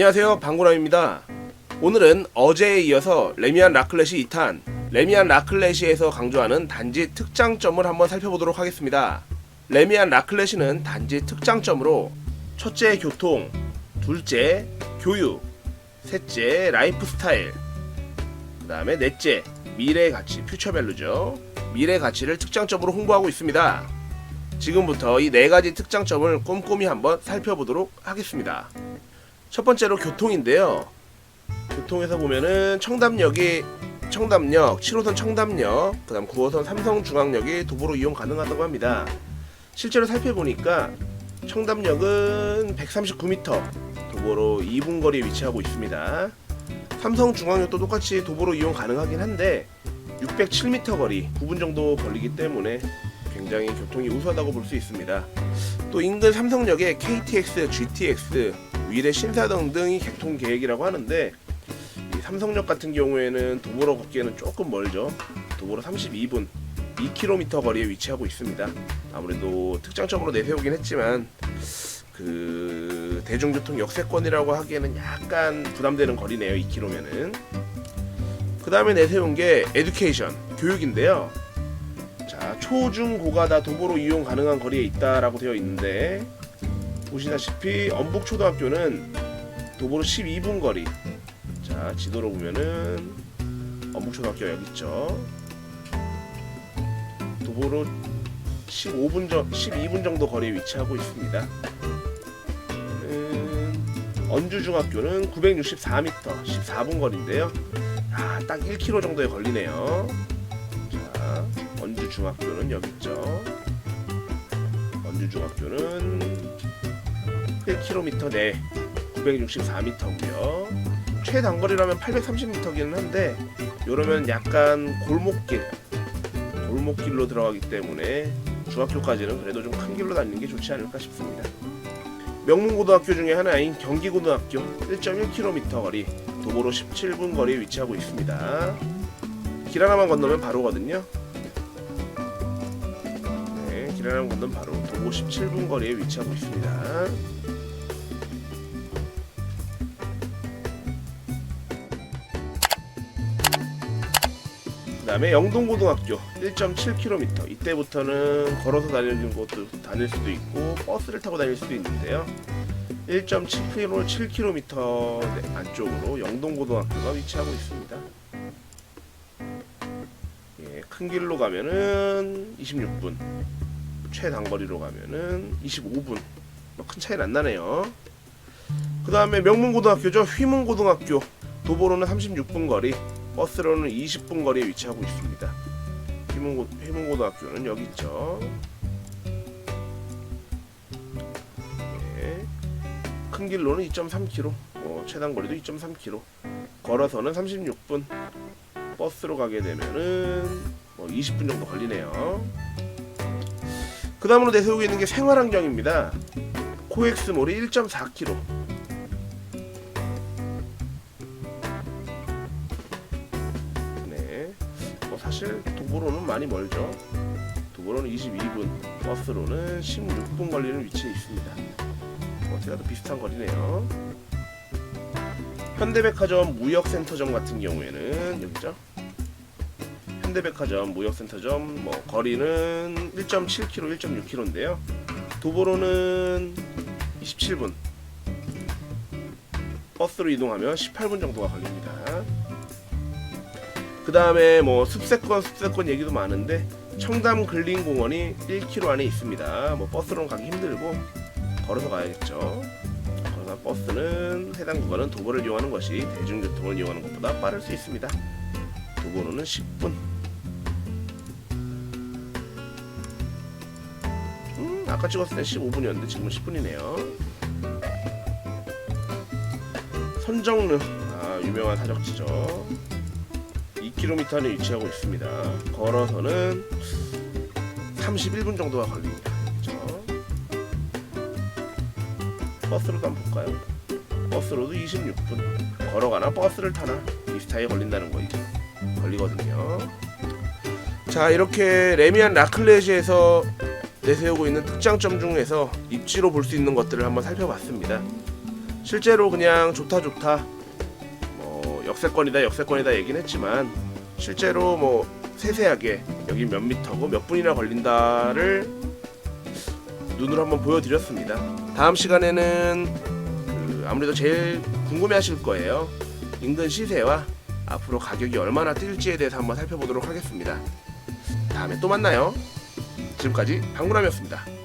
안녕하세요. 방구람입니다. 오늘은 어제에 이어서 레미안 라클렛이 2탄 레미안 라클렛시에서 강조하는 단지 특장점을 한번 살펴보도록 하겠습니다. 레미안 라클렛시는 단지 특장점으로 첫째 교통 둘째 교육 셋째 라이프 스타일 그 다음에 넷째 미래 가치 퓨처 밸류죠. 미래 가치를 특장점으로 홍보하고 있습니다. 지금부터 이 네 가지 특장점을 꼼꼼히 한번 살펴보도록 하겠습니다 첫 번째로 교통인데요. 교통에서 보면은 청담역이 청담역, 7호선 청담역, 그 다음 9호선 삼성중앙역이 도보로 이용 가능하다고 합니다. 실제로 살펴보니까 청담역은 139m 도보로 2분 거리에 위치하고 있습니다. 삼성중앙역도 똑같이 도보로 이용 가능하긴 한데 607m 거리, 9분 정도 걸리기 때문에 굉장히 교통이 우수하다고 볼 수 있습니다. 또 인근 삼성역에 KTX, GTX, 위례 신사동 등이 개통 계획이라고 하는데 이 삼성역 같은 경우에는 도보로 걷기에는 조금 멀죠. 도보로 32분, 2km 거리에 위치하고 있습니다. 아무래도 특장점으로 내세우긴 했지만 그 대중교통 역세권이라고 하기에는 약간 부담되는 거리네요. 2km면은. 그 다음에 내세운 게 에듀케이션, 교육인데요. 자, 초 중 고가 다 도보로 이용 가능한 거리에 있다라고 되어 있는데 보시다시피 엄북초등학교는 도보로 12분 거리. 자, 지도로 보면은 엄북초등학교 여기 있죠. 도보로 15분 정 12분 정도 거리에 위치하고 있습니다. 음, 언주중학교는 964m, 14분 거리인데요. 아, 딱 1km 정도에 걸리네요. 자, 언주중학교는 여기 있죠. 언주중학교는 1km 내 964m고요. 최단거리라면 830m기는 한데 이러면 약간 골목길 골목길로 들어가기 때문에 중학교까지는 그래도 좀 큰 길로 다니는 게 좋지 않을까 싶습니다. 명문고등학교 중에 하나인 경기고등학교 1.1km 거리 도보로 17분 거리에 위치하고 있습니다. 길 하나만 건너면 바로거든요. 네, 길 하나만 건너면 바로 도보 17분 거리에 위치하고 있습니다. 다음에 영동고등학교 1.7km 이때부터는 걸어서 다니는 것도 다닐 수도 있고 버스를 타고 다닐 수도 있는데요. 1.7km 7km 안쪽으로 영동고등학교가 위치하고 있습니다. 예, 큰 길로 가면은 26분 최단거리로 가면은 25분. 뭐큰 차이는 안 나네요. 그 다음에 명문고등학교죠. 휘문고등학교 도보로는 36분 거리 버스로는 20분 거리에 위치하고 있습니다. 희문고, 희문고등학교는 여기 있죠. 네. 큰 길로는 2.3km, 뭐 최단 거리도 2.3km. 걸어서는 36분. 버스로 가게 되면은 뭐 20분 정도 걸리네요. 그 다음으로 내세우고 있는 게 생활환경입니다. 코엑스몰이 1.4km. 사실 도보로는 많이 멀죠. 도보로는 22분, 버스로는 16분 걸리는 위치에 있습니다. 어떻게 도 비슷한 거리네요. 현대백화점 무역센터점 같은 경우에는 여기죠. 현대백화점 무역센터점 뭐 거리는 1.7km, 1.6km인데요. 도보로는 27분, 버스로 이동하면 18분 정도가 걸립니다. 그 다음에 뭐 숲세권 숲세권 얘기도 많은데 청담 근린공원이 1km 안에 있습니다. 뭐 버스로는 가기 힘들고 걸어서 가야겠죠. 걸어서 버스는 해당 구간은 도보를 이용하는 것이 대중교통을 이용하는 것보다 빠를 수 있습니다. 도보로는 10분. 음, 아까 찍었을 때 15분이었는데 지금은 10분이네요. 선정릉, 아 유명한 사적지죠. 2km 안에 위치하고 있습니다. 걸어서는 31분 정도가 걸립니다. 그렇죠? 버스로도 한번 볼까요? 버스로도 26분. 걸어가나 버스를 타나 비슷하게 걸린다는 거죠. 걸리거든요. 자 이렇게 레미안 라클레시에서 내세우고 있는 특장점 중에서 입지로 볼 수 있는 것들을 한번 살펴봤습니다. 실제로 그냥 좋다 좋다 뭐 역세권이다 역세권이다 얘긴 했지만 실제로 뭐 세세하게 여기 몇 미터고 몇 분이나 걸린다를 눈으로 한번 보여드렸습니다. 다음 시간에는 그 아무래도 제일 궁금해하실 거예요. 인근 시세와 앞으로 가격이 얼마나 뛸지에 대해서 한번 살펴보도록 하겠습니다. 다음에 또 만나요. 지금까지 방구람이었습니다.